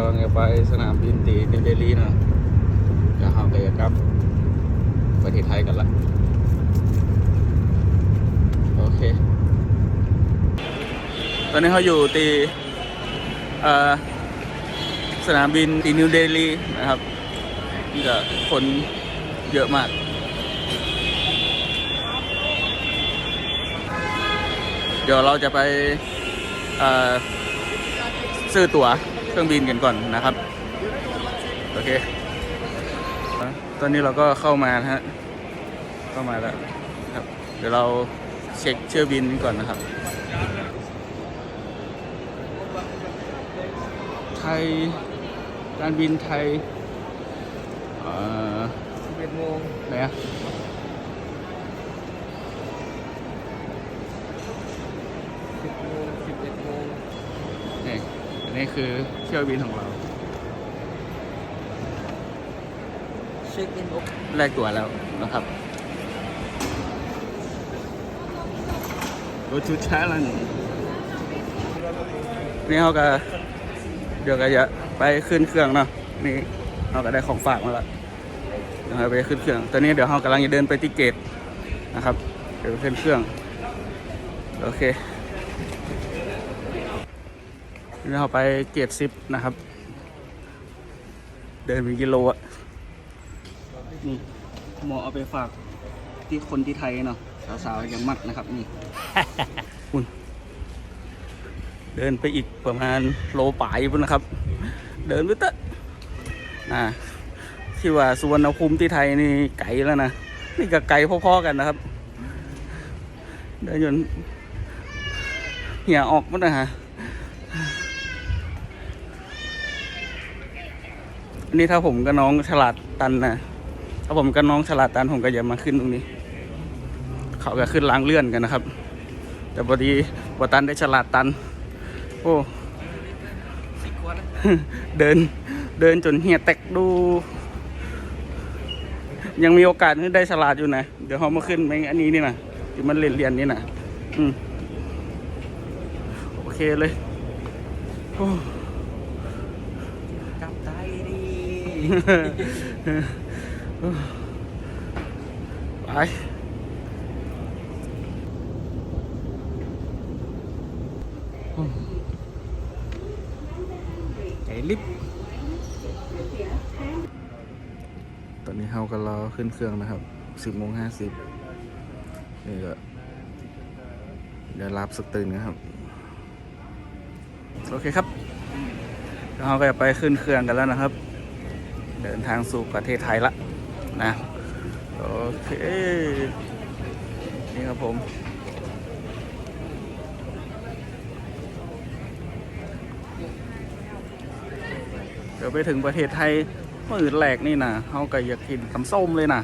กำลังจะไปสนามบินตีนิวเดลีนะเดี๋ยวเราไปกลับประเทศไทยกันละโอเค ตอนนี้เขาอยู่ที่สนามบินตีนิวเดลีนะครับนี่ก็คนเยอะมากเดี๋ยวเราจะไปซื้อตั๋ว เครื่องบินกันก่อนนะครับ โอเค ตอนนี้เราก็เข้ามานะฮะ เข้ามาแล้วครับ เดี๋ยวเราเช็คเชื่อบินก่อนนะครับ ไทย การบินไทยเอ่อ11โมงไหนอะ 10โมง11โมง นี่อั นนี้คือเที่ยวบินของเรา เช็คอินแลกตั๋วแล้วนะครับ Go to Thailand นี่เขาก็เดี๋ยวก็จะไปขึ้นเครื่องเนาะนี่เขาก็ได้ของฝากมาแล้วเดี๋ยวเราไปขึ้นเครื่อง ตอนนี้เดี๋ยวเขากำลังจะเดินไปที่เกตนะครับ เดี๋ยวไปขึ้นเครื่อง โอเค นี่เราไปเกตซิปนะครับ เดินเป็นกิโลอะนี่หมอเอาไปฝากที่คนที่ไทยเนาะสาวๆยังมักนะครับนี่คุณเดินไปอีกประมาณโลป่ายพุ่นนะครับ เดินไปเตะนะที่ว่าสุวรรณภูมิที่ไทยนี่ไกลแล้วนะนี่ก็ไกลพอๆกันนะครับ เดินจนเหี่ยออกหมันนะฮะ นนี้ถ้าผมกับน้องฉลาดตันนะถ้าผมกับน้องฉลาดตันผมก็อย่ามาขึ้นตรงนี้ เขาก็ขึ้นล้างเลื่อนกันนะครับ แต่พอดีบตันได้ฉลาดตัน โอ้เดินเดินจนเหี่ยแตกดู ยังมีโอกาสที่ได้ฉลาดอยู่นะเดี๋ยวเขามาขึ้นไปอันนี้นี่นะที่มันเรียนเรียนๆนี่นะอืมโอเคเลยโอ้ กลับไทยดี ไปไอลิฟต์ตอนนี้เฮากันรอขึ้นเครื่องนะครับสิบโมงห้าสิบนี่ก็เดี๋ยวรับสักตื่นนะครับ โอเคครับเราก็จะไปขึ้นเครื่องกันแล้วนะครับ เดินทางสู่ประเทศไทยละนะโอเค นี่ครับผมเดี๋ยวไปถึงประเทศไทยมื่อแรกนี่นะเขาก็อยากกินตำส้มเลยนะ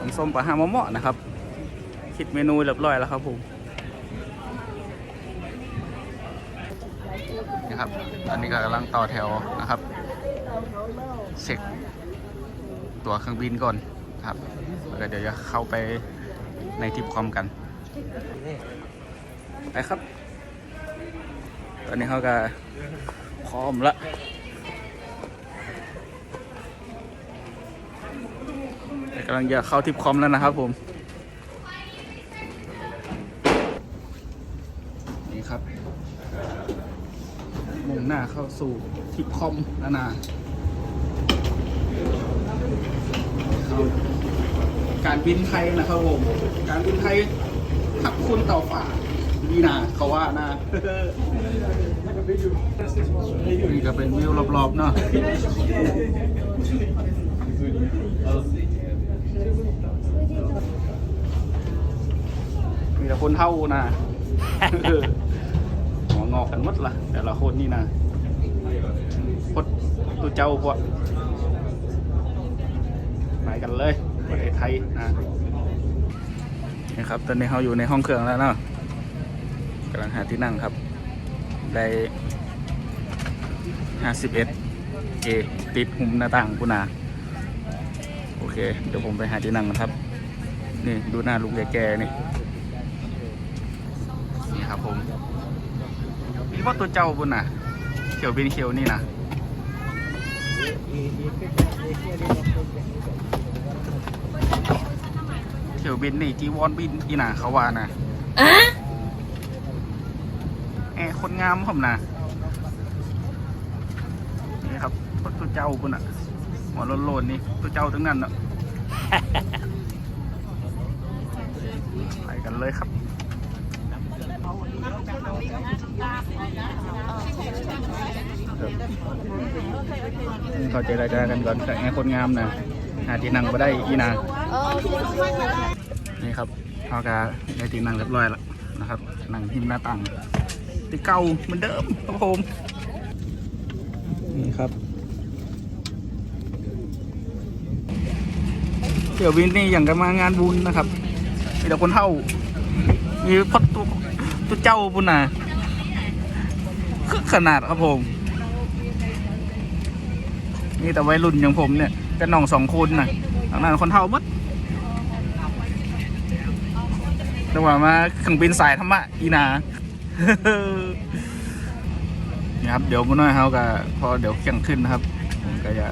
ตำส้มปลาฮามะเมาะนะครับ คิดเมนูเรียบร้อยแล้วครับผมนี่ครับ ตอนนี้ก็กำลังต่อแถวนะครับ เช็คตั๋วเครื่องบินก่อนครับแล้วเดี๋ยวจะเข้าไปในทิปคอมกันไปครับ ตอนนี้เขาก็พร้อมละกำลังจะเข้าทิปคอมแล้วนะครับผม นี่ครับมุ่งหน้าเข้าสู่ทิปคอมแล้วนะ เอา การบินไทยนะครับผม การบินไทยขับคุณเต่าฝ่าดีนะเขาว่านะนี่ก็เป็นวิวรอบๆเนาะมีแต่คนเท่านะหัวงอกกันมดละแต่ละคนนี่นะพดตัวเจ้าพวก ไปกันเลยประเทศไทยนะนี่ครับตอนนี้เราอยู่ในห้องเครื่องแล้วเนาะกำลังหาที่นั่งครับ ได้ห้าสิบเอ็ดเอติดหุมหน้าต่างกุนาโอเค เดี๋ยวผมไปหาที่นั่งนะครับ นี่ดูหน้าลุงแก่ๆนี่ นี่ครับผมนี่ว่าตัวเจ้าบุญน่ะเขียวบินเขียวนี่นะ เที่ยวบินนี่จีวอนบินอีน่ะเขาว่านะแอร์คนงามผมนะนี่ครับตัวเจ้าคุณอะหัวโลนๆนี่ตัวเจ้าทั้งนั้นอะไปกันเลยครับนี่ เขาเจรจากันก่อนแต่แอร์คนงามนะหาที่นั่งมาได้อีนานี่ครับเขาก็ได้ที่นั่งเรียบร้อยแล้วนะครับนั่งที่หน้าต่างที่เก่าเหมือนเดิมครับผมนี่ครับเที่ยวบินนี่อย่างกันมางานบุญนะครับมีแต่คนเท่ามีพัดตัวตัวเจ้าปุ่นน่ะคือขนาดครับผม นี่แต่วัยรุ่นอย่างผมเนี่ยเป็นน้องสองคนน่ะทางนั้นคนเท่ามัดจังหวะมาเครื่องบินสายธรรมะอีนานี่ครับเดี๋ยวมาหน่อยเขาก็พอเดี๋ยวเคียงขึ้นนะครับ ผมก็จะ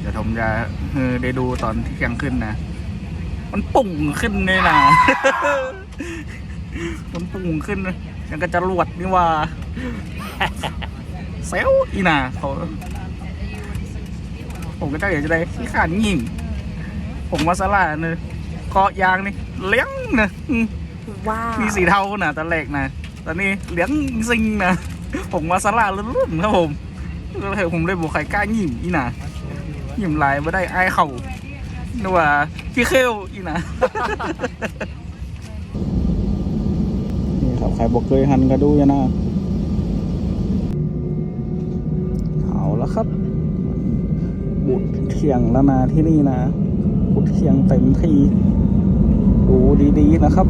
เดี๋ยวผมจะเออได้ดูตอนที่เคียงขึ้นนะ มันปุ่งขึ้นเลยนะมันปุ่งขึ้นยังก็จะรวดนี่ว่าเซลอีนาเขา ผมก็จะอยากจะได้ขี้ขานยิ่งผมมาสลาเนยเกาะยางนี่เลี้ยงนะอืมว้าวมีสีเทานะตอนแรกนะตอนนี้เหลี้ยงซิงนะผมมาสลาลุ่นๆครับผมเลยผมเลยบอกใครกล้าหยิมอีน่ะหยิมลายไม่ได้อายเข่านึกว่าขี้เข้วอีน่ะนี่ครับใครบอกเคยหันก็ดูอยนะเอาแล้วครับ ขุดเขียงแล้วนะที่นี่นะขุดเขียงเต็มทีดูดีๆนะครับ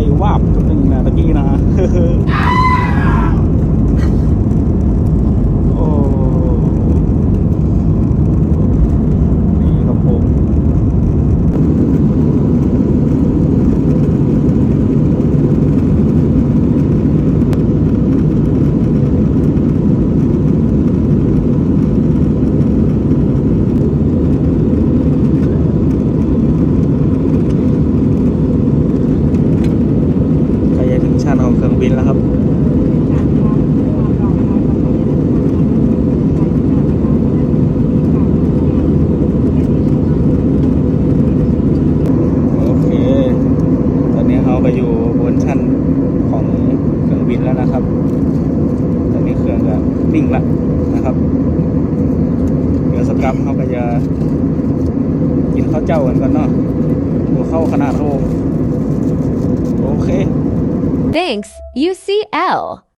วไข่วาบจุดหนึ่งนะตะกี้นะ โอ้นี่ครับผม ใกล้จะถึงชั้นของเครื่องบินแล้วครับ โอเค ตอนนี้เขาก็อยู่บนชั้นของเครื่องบินแล้วนะครับ ตอนนี้เครื่องก็ นิ่งแล้วนะครับเดี๋ยวสกรรมเขาก็จะกินข้าวเจ้ากันก่อนเนาะหัวเข้าขนาดโลโอเค Thanks, UCL.